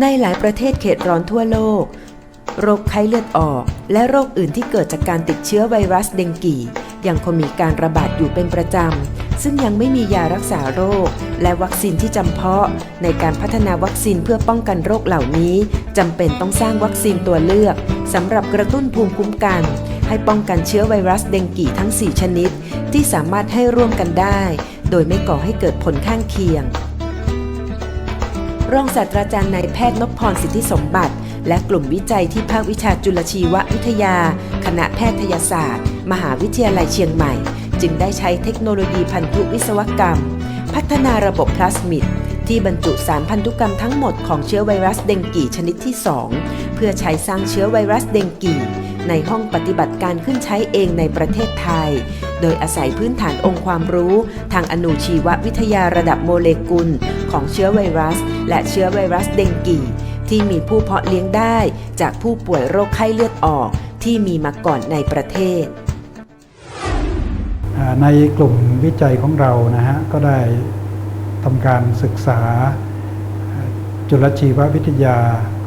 ในหลายประเทศเขตร้อนทั่วโลก โรคไข้เลือดออก และโรคอื่นที่เกิดจากการติดเชื้อไวรัสเดงกียังคงมีการระบาดอยู่เป็นประจำ ซึ่งยังไม่มียารักษาโรค และวัคซีนที่จำเพาะ ในการพัฒนาวัคซีนเพื่อป้องกันโรคเหล่านี้จำเป็นต้องสร้างวัคซีนตัวเลือกสำหรับกระตุ้นภูมิคุ้มกัน ให้ป้องกันเชื้อไวรัสเดงกีทั้ง 4 ชนิด ที่สามารถให้ร่วมกันได้ โดยไม่ก่อให้เกิดผลข้างเคียง รองศาสตราจารย์นายแพทย์นพพรสิทธิสมบัติ และกลุ่มวิจัยที่ภาควิชาจุลชีววิทยา คณะแพทยศาสตร์ มหาวิทยาลัยเชียงใหม่ จึงได้ใช้เทคโนโลยีพันธุวิศวกรรม พัฒนาระบบพลาสมิดที่บรรจุสารพันธุกรรมทั้งหมดของเชื้อไวรัสเดงกีชนิดที่ 2 เพื่อใช้สร้างเชื้อไวรัสเดงกี ในห้องปฏิบัติการขึ้นใช้เองในประเทศไทย โดยอาศัยพื้นฐานองค์ความรู้ ทางอนุชีววิทยาระดับโมเลกุล ของเชื้อไวรัส และเชื้อไวรัสเดงกีที่มีผู้เพาะเลี้ยงได้จากผู้ป่วยโรคไข้เลือดออกที่มีมาก่อนในประเทศ ในกลุ่มวิจัยของเรานะฮะก็ได้ทำการศึกษาจุลชีววิทยา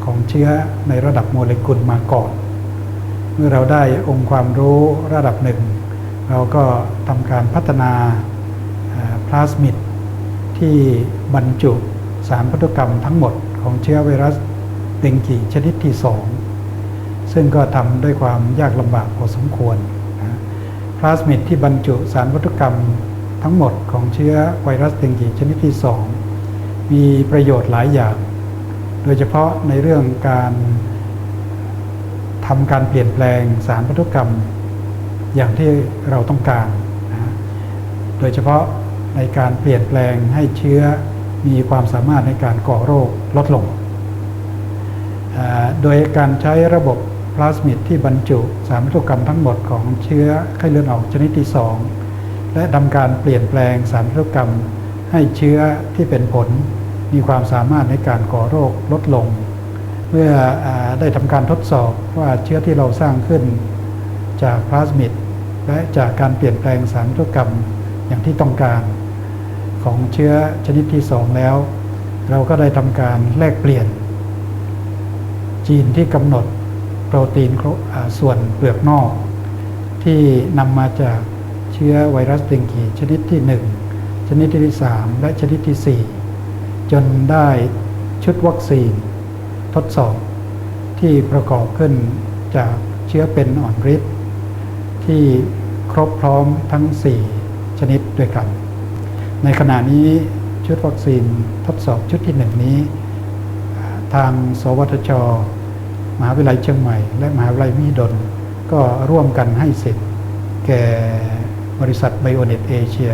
ของเชื้อในระดับโมเลกุลมาก่อน เมื่อเราได้องค์ความรู้ระดับหนึ่ง เราก็ทำการพัฒนาพลาสมิดที่บรรจุสารพันธุกรรมทั้งหมดของเชื้อไวรัสเดงกีชนิดที่2ซึ่งก็ทำด้วยความยากลำบากพอสมควรนะพลาสมิดที่บรรจุสารวัตถุกรรมทั้งหมดของเชื้อไวรัสเดงกีชนิดที่2มีประโยชน์หลายอย่าง โดยเฉพาะในเรื่องการ ทำการเปลี่ยนแปลงสารพันธุกรรมอย่างที่เราต้องการนะโดยเฉพาะในการเปลี่ยนแปลงให้เชื้อมีความสามารถในการก่อโรคลดลง โดยการใช้ระบบพลาสมิดที่บรรจุสารพันธุกรรมทั้งหมดของเชื้อไข้เลือดออกชนิดที่ 2 และทำการเปลี่ยนแปลงสารพันธุกรรม ให้เชื้อที่เป็นผลมีความสามารถในการก่อโรคลดลง เมื่ออได้ทำการทดสอบว่าเชื้อที่เราสร้างขึ้นจากพลาสมิดและจากการเปลี่ยนแปลงสารพันธุกรรมอย่างที่ต้องการ ของเชื้อชนิดที่2แล้ว เราก็ได้ทำการแลกเปลี่ยน จีนที่กำหนดโปรตีนส่วนเปลือกนอก ที่นำมาจากเชื้อไวรัสเดงกีชนิดที่ 1 ชนิดที่ 3 และชนิดที่ 4 จนได้ชุดวัคซีน ทดสอบที่ประกอบขึ้นจากเชื้อเป็นอ่อนฤทธิ์ที่ครบพร้อมทั้ง 4 ชนิดด้วยกัน ในขณะนี้ชุดวัคซีนทดสอบชุดที่หนึ่งนี้ ทางสวทช มหาวิทยาลัยเชียงใหม่ และมหาวิทยาลัยมิดลก็ร่วมกันให้สิทธิ์แก่บริษัทไบโอเน็ตเอเชีย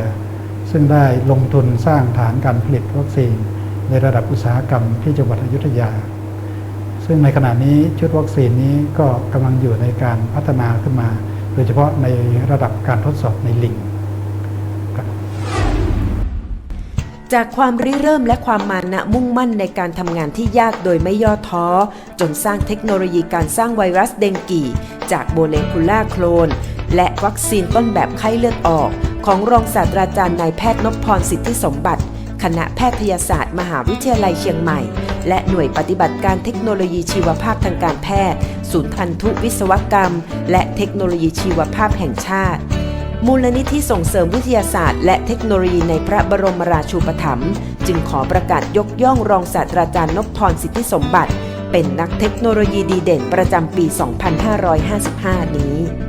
ซึ่งได้ลงทุนสร้างฐานการผลิตวัคซีนในระดับอุตสาหกรรมที่จังหวัดอยุธยา ซึ่งในขณะนี้ชุดวัคซีนนี้ก็กำลังอยู่ในการพัฒนาขึ้นมา โดยเฉพาะในระดับการทดสอบในลิงจากความริเริ่มและความมานะมุ่งมั่นในการทำงานที่ยากโดยไม่ย่อท้อ จนสร้างเทคโนโลยีการสร้างไวรัสเดงกีจากโมเลกุลาโคลน และวัคซีนต้นแบบไข้เลือดออก ของรองศาสตราจารย์นายแพทย์นพพรสิทธิสมบัติ คณะแพทยศาสตร์ มหาวิทยาลัยเชียงใหม่ และหน่วยปฏิบัติการเทคโนโลยีชีวภาพทางการแพทย์ ศูนย์พันธุวิศวกรรม และเทคโนโลยีชีวภาพแห่งชาติ มูลนิธิส่งเสริมวิทยาศาสตร์ และเทคโนโลยีในพระบรมราชูปถัมภ์จึงขอประกาศยกย่องรองศาสตราจารย์นพพรสิทธิสมบัติ เป็นนักเทคโนโลยีดีเด่นประจำปี 2555 นี้